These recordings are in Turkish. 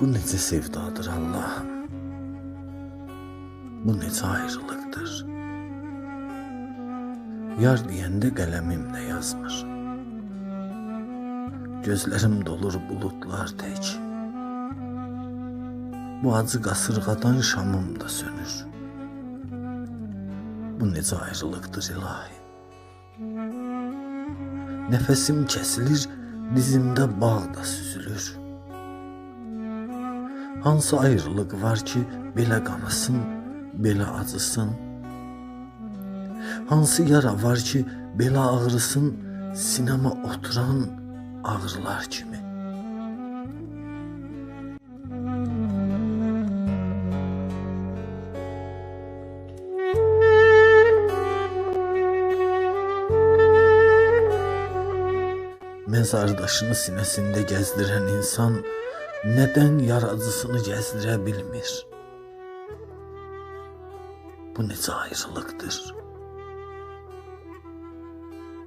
Bu necə sevdadır Allah'ım. Bu necə ayrılıqdır. Yar deyəndə qələmimlə yazmır. Gözlərim dolur bulutlar tək. Bu acı qasırğadan şamım da sönür. Bu necə ayrılıqdır ilahi. Nəfəsim kəsilir, dizimdə bağ da süzülür. Hansı ayrılıq var ki, belə qanasın, belə acısın? Hansı yara var ki, belə ağrısın, sinəmə oturan ağrılar kimi? Mezardaşını sinesinde gezdiren insan neden yaradıcısını gezdirebilmir? Bu necə ayrılıqdır?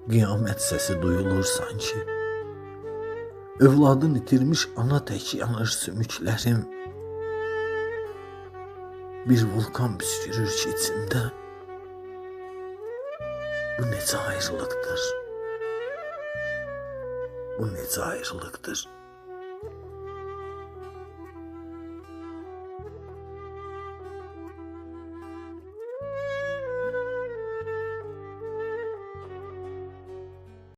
Qiyamət səsi duyulur sanki. Övladın itirmiş ana tək yanır sümüklərim. Bir vulkan püskürür ki içimdə. Bu necə ayrılıqdır? Bu necə ayrılıqdır?